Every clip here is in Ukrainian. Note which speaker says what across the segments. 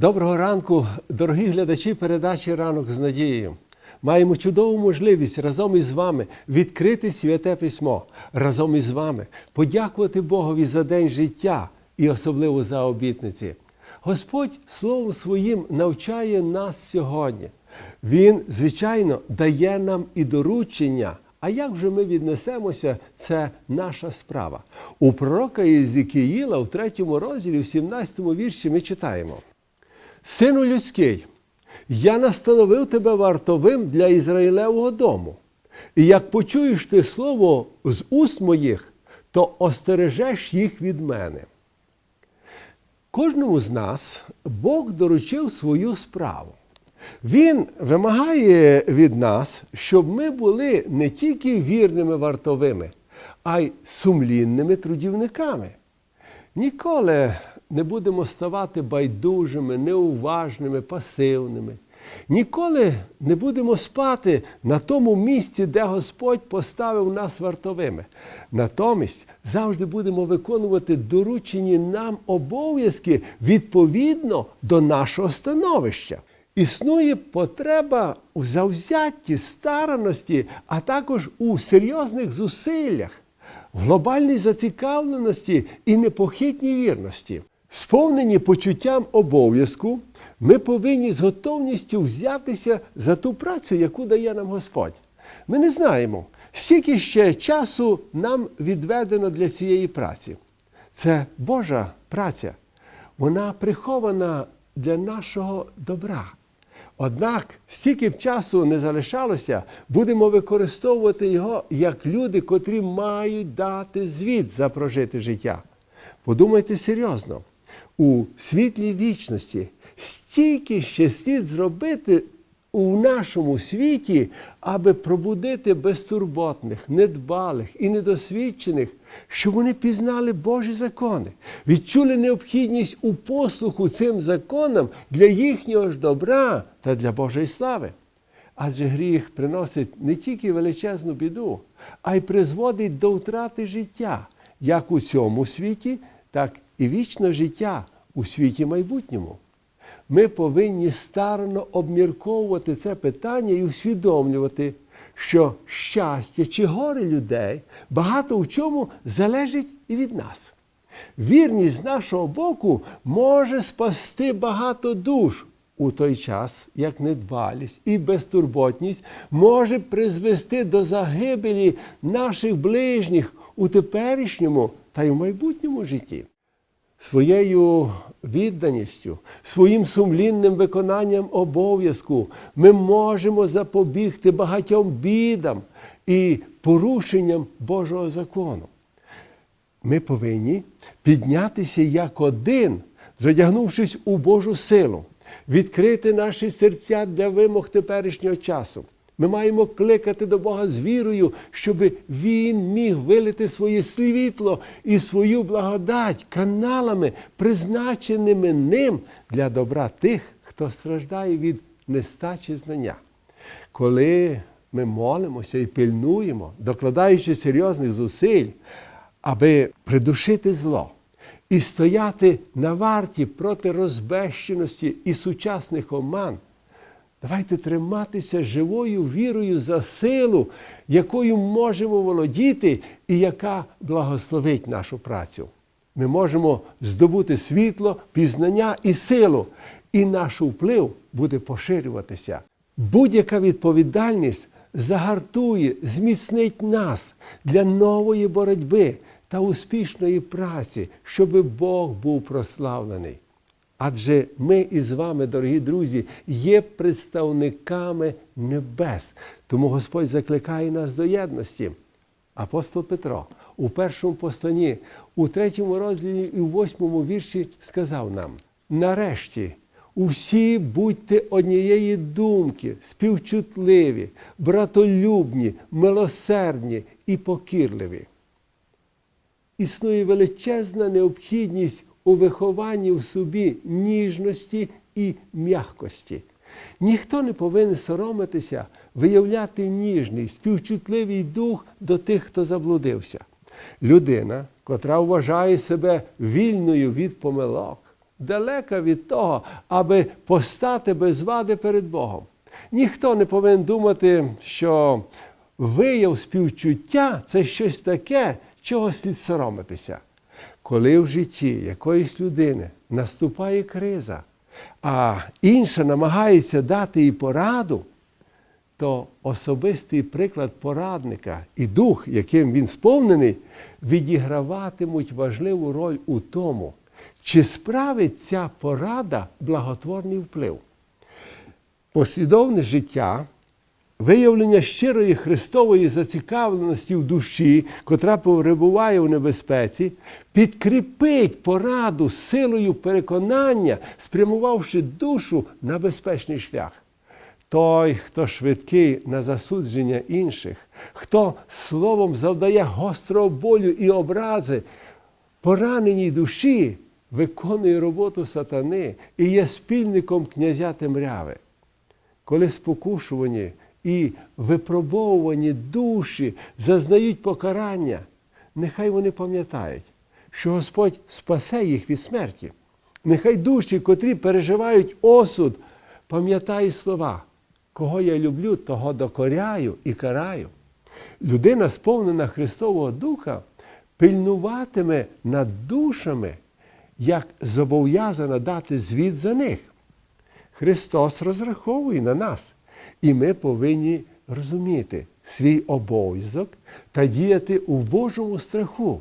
Speaker 1: Доброго ранку, дорогі глядачі передачі Ранок з надією. Маємо чудову можливість разом із вами відкрити святе письмо, разом із вами подякувати Богові за день життя і особливо за обітниці. Господь Словом Своїм навчає нас сьогодні. Він, звичайно, дає нам і доручення. А як же ми віднесемося, це наша справа. У пророка Єзикіїла в третьому розділі, в 17 вірші, ми читаємо. Сину людський, я настановив тебе вартовим для Ізраїлевого дому. І як почуєш ти слово з уст моїх, то остережеш їх від мене. Кожному з нас Бог доручив свою справу. Він вимагає від нас, щоб ми були не тільки вірними вартовими, а й сумлінними трудівниками. Ніколи не будемо ставати байдужими, неуважними, пасивними. Ніколи не будемо спати на тому місці, де Господь поставив нас вартовими. Натомість завжди будемо виконувати доручені нам обов'язки відповідно до нашого становища. Існує потреба у завзятті, стараності, а також у серйозних зусиллях глобальній зацікавленості і непохитній вірності. Сповнені почуттям обов'язку, ми повинні з готовністю взятися за ту працю, яку дає нам Господь. Ми не знаємо, скільки ще часу нам відведено для цієї праці. Це Божа праця. Вона прихована для нашого добра. Однак, скільки б часу не залишалося, будемо використовувати його як люди, котрі мають дати звіт за прожите життя. Подумайте серйозно, у світлій вічності стільки ще слід зробити у нашому світі, аби пробудити безтурботних, недбалих і недосвідчених, щоб вони пізнали Божі закони, відчули необхідність у послуху цим законам для їхнього ж добра та для Божої слави. Адже гріх приносить не тільки величезну біду, а й призводить до втрати життя, як у цьому світі, так і вічне життя у світі майбутньому. Ми повинні старано обмірковувати це питання і усвідомлювати, що щастя чи горе людей багато в чому залежить і від нас. Вірність з нашого боку може спасти багато душ у той час, як недбалість і безтурботність може призвести до загибелі наших ближніх у теперішньому та й в майбутньому житті. Своєю відданістю, своїм сумлінним виконанням обов'язку ми можемо запобігти багатьом бідам і порушенням Божого закону. Ми повинні піднятися як один, задягнувшись у Божу силу, відкрити наші серця для вимог теперішнього часу. Ми маємо кликати до Бога з вірою, щоб Він міг вилити своє світло і свою благодать каналами, призначеними ним для добра тих, хто страждає від нестачі знання. Коли ми молимося і пильнуємо, докладаючи серйозних зусиль, аби придушити зло і стояти на варті проти розбещеності і сучасних оман. Давайте триматися живою вірою за силу, якою можемо володіти і яка благословить нашу працю. Ми можемо здобути світло, пізнання і силу, і наш вплив буде поширюватися. Будь-яка відповідальність загартує, зміцнить нас для нової боротьби та успішної праці, щоб Бог був прославлений. Адже ми із вами, дорогі друзі, є представниками небес. Тому Господь закликає нас до єдності. Апостол Петро у першому посланні, у третьому розділі і у восьмому вірші сказав нам: нарешті, усі будьте однієї думки, співчутливі, братолюбні, милосердні і покірливі. Існує величезна необхідність у вихованні в собі ніжності і м'якості. Ніхто не повинен соромитися виявляти ніжний, співчутливий дух до тих, хто заблудився. Людина, котра вважає себе вільною від помилок, далека від того, аби постати без вади перед Богом. Ніхто не повинен думати, що вияв співчуття це щось таке, чого слід соромитися. Коли в житті якоїсь людини наступає криза, а інша намагається дати їй пораду, то особистий приклад порадника і дух, яким він сповнений, відіграватимуть важливу роль у тому, чи справить ця порада благотворний вплив. Послідовне життя, виявлення щирої Христової зацікавленості в душі, котра перебуває в небезпеці, підкріпить пораду силою переконання, спрямувавши душу на безпечний шлях. Той, хто швидкий на засудження інших, хто словом завдає гострого болю і образи, пораненій душі, виконує роботу сатани і є спільником князя темряви. Коли спокушувані і випробовувані душі зазнають покарання, нехай вони пам'ятають, що Господь спасе їх від смерті. Нехай душі, котрі переживають осуд, пам'ятають слова. Кого я люблю, того докоряю і караю. Людина, сповнена Христового Духа, пильнуватиме над душами, як зобов'язана дати звіт за них. Христос розраховує на нас, і ми повинні розуміти свій обов'язок та діяти у Божому страху.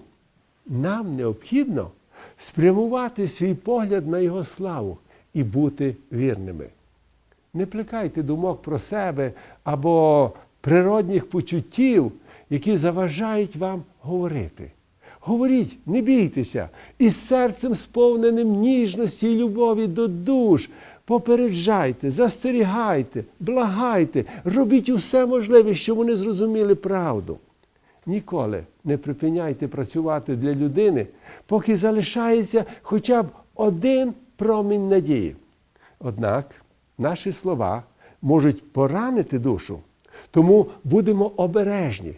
Speaker 1: Нам необхідно спрямувати свій погляд на Його славу і бути вірними. Не плекайте думок про себе або природних почуттів, які заважають вам говорити. Говоріть, не бійтеся, із серцем сповненим ніжності і любові до душ. Попереджайте, застерігайте, благайте, робіть усе можливе, щоб вони зрозуміли правду. Ніколи не припиняйте працювати для людини, поки залишається хоча б один промінь надії. Однак наші слова можуть поранити душу, тому будемо обережні.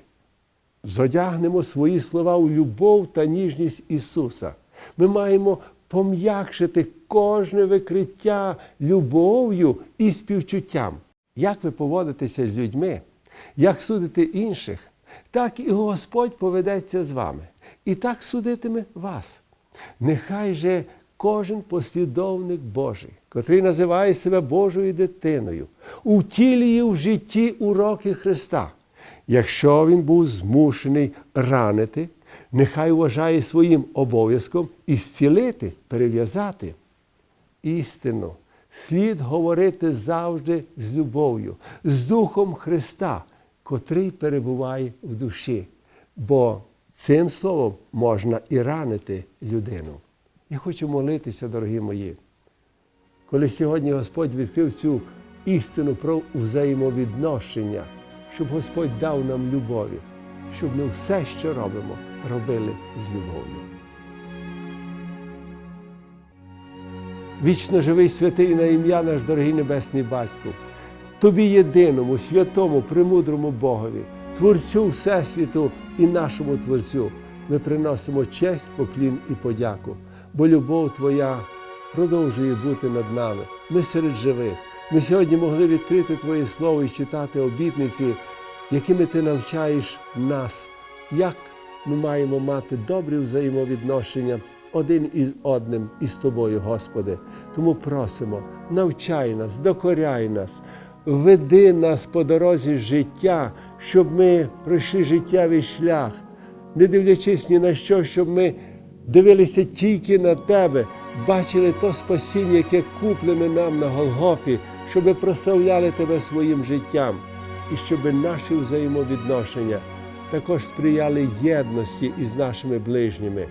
Speaker 1: Зодягнемо свої слова у любов та ніжність Ісуса. Ми маємо пом'якшити кожне викриття любов'ю і співчуттям. Як ви поводитеся з людьми, як судите інших, так і Господь поведеться з вами. І так судитиме вас. Нехай же кожен послідовник Божий, котрий називає себе Божою дитиною, утілює в житті уроки Христа. Якщо він був змушений ранити, нехай вважає своїм обов'язком ісцілити, перев'язати. Істину слід говорити завжди з любов'ю, з Духом Христа, котрий перебуває в душі. Бо цим словом можна і ранити людину. Я хочу молитися, дорогі мої. Коли сьогодні Господь відкрив цю істину про взаємовідношення, щоб Господь дав нам любові, щоб ми все, що робимо, робили з любов'ю. Вічно живий святий на ім'я наш дорогий Небесний Батько, Тобі єдиному, святому, премудрому Богові, Творцю Всесвіту і нашому Творцю, ми приносимо честь, поклін і подяку, бо любов Твоя продовжує бути над нами. Ми серед живих. Ми сьогодні могли відкрити Твоє Слово і читати обітниці, якими Ти навчаєш нас, як ми маємо мати добрі взаємовідношення один із одним і з Тобою, Господи. Тому просимо, навчай нас, докоряй нас, веди нас по дорозі життя, щоб ми пройшли життєвий шлях, не дивлячись ні на що, щоб ми дивилися тільки на Тебе, бачили то спасіння, яке куплене нам на Голгофі, щоб прославляли Тебе своїм життям і щоб наші взаємовідношення також сприяли єдності із нашими ближніми,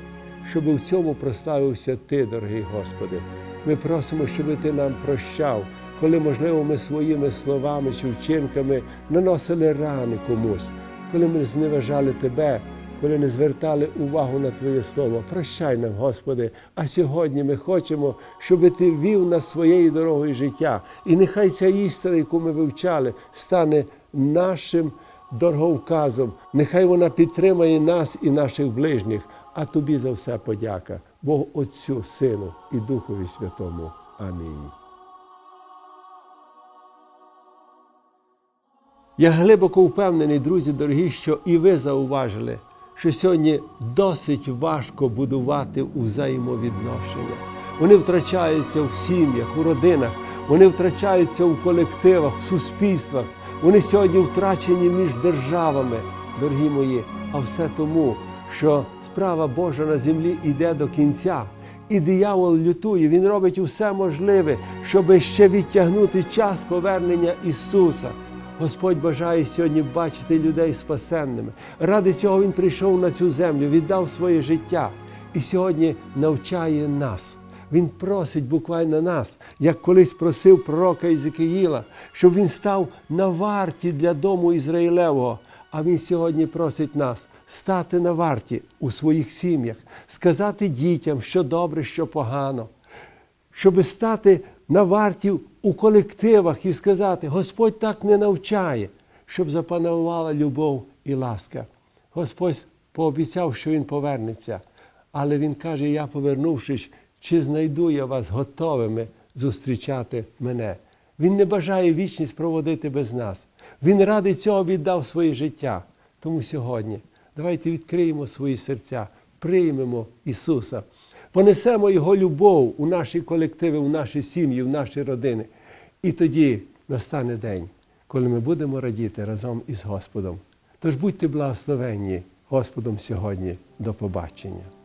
Speaker 1: щоб в цьому прославився Ти, дорогий Господи. Ми просимо, щоб Ти нам прощав, коли, можливо, ми своїми словами чи вчинками наносили рани комусь, коли ми зневажали Тебе, коли не звертали увагу на Твоє Слово. Прощай нам, Господи. А сьогодні ми хочемо, щоб Ти вів нас своєю дорогою життя. І нехай ця істина, яку ми вивчали, стане нашим дороговказом. Нехай вона підтримає нас і наших ближніх, А тобі за все подяка, Богу Отцю, Сину і Духові Святому. Амінь. Я глибоко впевнений, друзі дорогі, що і ви зауважили, що сьогодні досить важко будувати взаємовідношення. Вони втрачаються в сім'ях, у родинах, вони втрачаються у колективах, в суспільствах. Вони сьогодні втрачені між державами, дорогі мої. А все тому, що справа Божа на землі йде до кінця. І диявол лютує, він робить усе можливе, щоб ще відтягнути час повернення Ісуса. Господь бажає сьогодні бачити людей спасенними. Ради цього Він прийшов на цю землю, віддав своє життя і сьогодні навчає нас. Він просить буквально нас, як колись просив пророка Ізекиїла, щоб він став на варті для дому Ізраїлевого. А він сьогодні просить нас стати на варті у своїх сім'ях, сказати дітям, що добре, що погано щоб стати на варті у колективах і сказати, Господь так не навчає, щоб запанувала любов і ласка. Господь пообіцяв, що Він повернеться, але Він каже: Я, повернувшись, чи знайду я вас готовими зустрічати мене. Він не бажає вічність проводити без нас. Він ради цього віддав своє життя. Тому сьогодні давайте відкриємо свої серця, приймемо Ісуса понесемо Його любов у наші колективи, у наші сім'ї, в наші родини. І тоді настане день, коли ми будемо радіти разом із Господом. Тож будьте благословенні Господом сьогодні. До побачення.